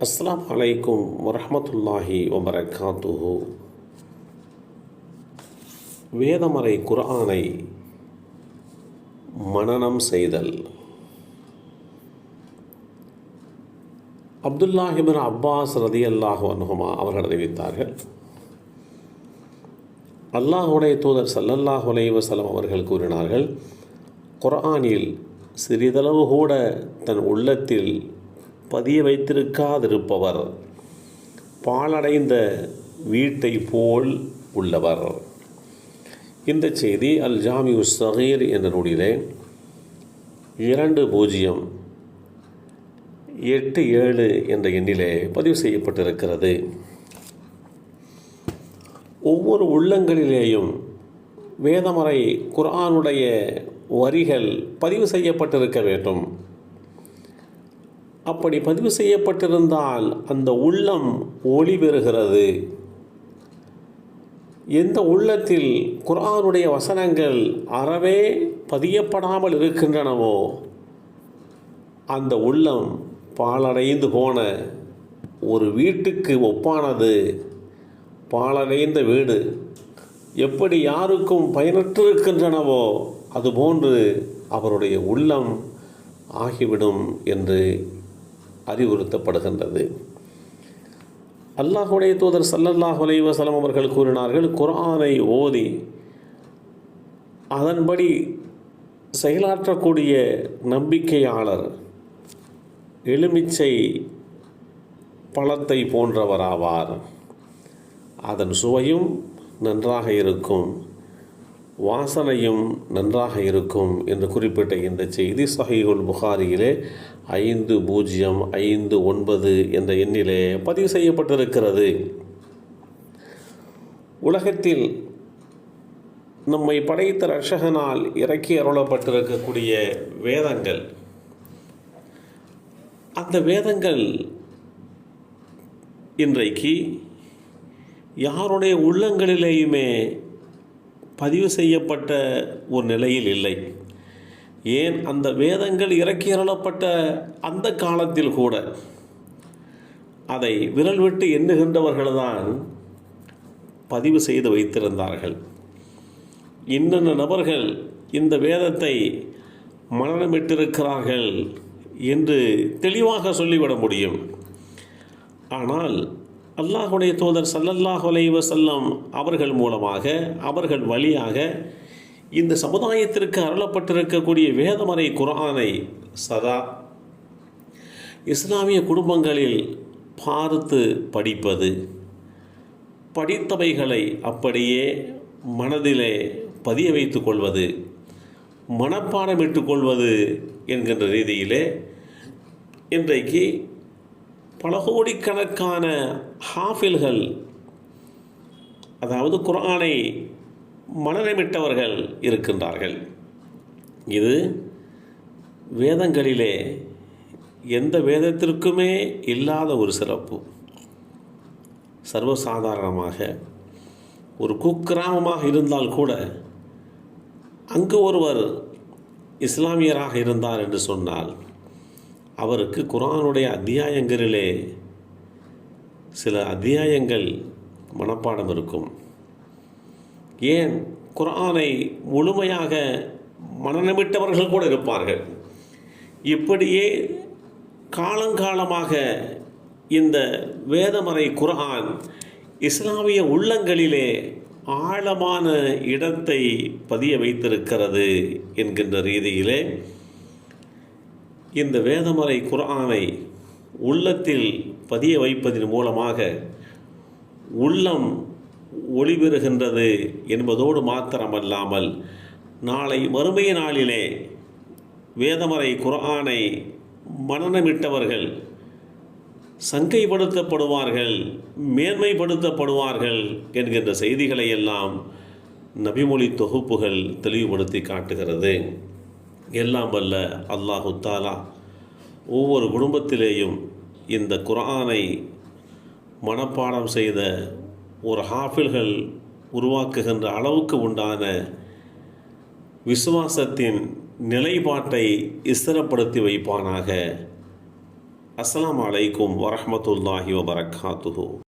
அஸ்லாம் அலைக்கும் வரமத்துல்லாஹி வபரகாத்துஹு. வேதமறை குர்ஆனை மனனம் செய்தல். அப்துல்லாஹிபின் அப்பாஸ் ரதி அல்லாஹு அனுகுமா அவர்கள் அறிவித்தார்கள் அல்லாஹுடைய தூதர் சல்லல்லாஹ் அலைஹி அவர்கள் கூறினார்கள் குர்ஆனில் சிறிதளவு கூட தன் உள்ளத்தில் பதிய வைத்திருக்காதிருப்பவர். பாழடைந்த வீட்டை போல் உள்ளவர். இந்த செய்தி அல் ஜாமியு சகீர் என்ற நூலிலே இரண்டு பூஜ்ஜியம் எட்டு ஏழு என்ற எண்ணிலே பதிவு செய்யப்பட்டிருக்கிறது. ஒவ்வொரு உள்ளங்களிலேயும் வேதமறை குரானுடைய வரிகள் பதிவு செய்யப்பட்டிருக்க வேண்டும். அப்படி பதிவு செய்யப்பட்டிருந்தால் அந்த உள்ளம் ஒளி பெறுகிறது. எந்த உள்ளத்தில் குரானுடைய வசனங்கள் அறவே பதியப்படாமல் இருக்கின்றனவோ அந்த உள்ளம் பாலடைந்து போன ஒரு வீட்டுக்கு ஒப்பானது. பாலடைந்த வீடு எப்படி யாருக்கும் பயனற்றிருக்கின்றனவோ அதுபோன்று அவருடைய உள்ளம் ஆகிவிடும் என்று அறிவுறுத்தப்படுகின்றது. அல்லாஹுடைய தூதர் சல்லல்லாஹ் அலைவசலம் அவர்கள் கூறினார்கள் குரானை ஓதி அதன்படி செயலாற்றக்கூடிய நம்பிக்கையாளர் எலுமிச்சை பழத்தை போன்றவராவார். அதன் சுவையும் நன்றாக இருக்கும் வாசனையும் நன்றாக இருக்கும் என்று குறிப்பிட்ட இந்த செய்தி சஹீகுல் புகாரியிலே ஐந்து பூஜ்ஜியம் ஐந்து ஒன்பது என்ற எண்ணிலே பதிவு செய்யப்பட்டிருக்கிறது. உலகத்தில் நம்மை படைத்த ரஷகனால் இறக்கி அருளப்பட்டிருக்கக்கூடிய வேதங்கள் அந்த வேதங்கள் இன்றைக்கு யாருடைய உள்ளங்களிலேயுமே பதிவு செய்யப்பட்ட ஒரு நிலையில் இல்லை. ஏன் அந்த வேதங்கள் இறக்கி அருளப்பட்ட அந்த காலத்தில் கூட அதை விரல் விட்டு எண்ணுகின்றவர்கள்தான் பதிவு செய்து வைத்திருந்தார்கள். இன்னென்ன நபர்கள் இந்த வேதத்தை மரணமிட்டிருக்கிறார்கள் என்று தெளிவாக சொல்லிவிட முடியும். ஆனால் அல்லாஹுடைய தூதர் சல்லல்லாஹ் வசல்லம் அவர்கள் மூலமாக அவர்கள் வழியாக இந்த சமுதாயத்திற்கு அருளப்பட்டிருக்கக்கூடிய வேதமறை குரானை சதா இஸ்லாமிய குடும்பங்களில் பார்த்து படிப்பது படித்தவைகளை அப்படியே மனதிலே பதிய வைத்து கொள்வது மனப்பாடமிட்டு கொள்வது என்கின்ற ரீதியிலே இன்றைக்கு பல கோடிக்கணக்கான ஹாஃபில்கள் அதாவது குரானை மனநமிட்டவர்கள் இருக்கின்றார்கள். இது வேதங்களிலே எந்த வேதத்திற்குமே இல்லாத ஒரு சிறப்பு. சர்வசாதாரணமாக ஒரு குக்கிராமமாக இருந்தால் கூட அங்கு ஒருவர் இஸ்லாமியராக இருந்தார் என்று சொன்னால் அவருக்கு குரானுடைய அத்தியாயங்களிலே சில அத்தியாயங்கள் மனப்பாடம் இருக்கும். ஏன்? குரானை முழுமையாக மனநமிட்டவர்கள் கூட இருப்பார்கள். இப்படியே காலங்காலமாக இந்த வேதமறை குரான் இஸ்லாமிய உள்ளங்களிலே ஆழமான இடத்தை பதிய வைத்திருக்கிறது என்கின்ற ரீதியிலே இந்த வேதமறை குரானை உள்ளத்தில் பதிய வைப்பதன் மூலமாக உள்ளம் ஒளிபெறுகின்றது என்பதோடு மாத்திரமல்லாமல் நாளை மறுமைய நாளிலே வேதமறை குரானை மனநமிட்டவர்கள் சங்கைப்படுத்தப்படுவார்கள் மேன்மைப்படுத்தப்படுவார்கள் என்கின்ற செய்திகளை எல்லாம் நபிமொழி தொகுப்புகள் தெளிவுபடுத்தி காட்டுகிறது. எல்லாம் வல்ல அல்லாஹு தாலா ஒவ்வொரு குடும்பத்திலேயும் இந்த குரானை மனப்பாடம் செய்த ஒரு ஹாஃபில்கள் உருவாக்குகின்ற அளவுக்கு உண்டான விசுவாசத்தின் நிலைப்பாட்டை ஸ்திரப்படுத்தி வைப்பானாக. அஸ்லாம் அலைக்கும் வரமத்துல்லாஹி வபரகாத்துஹு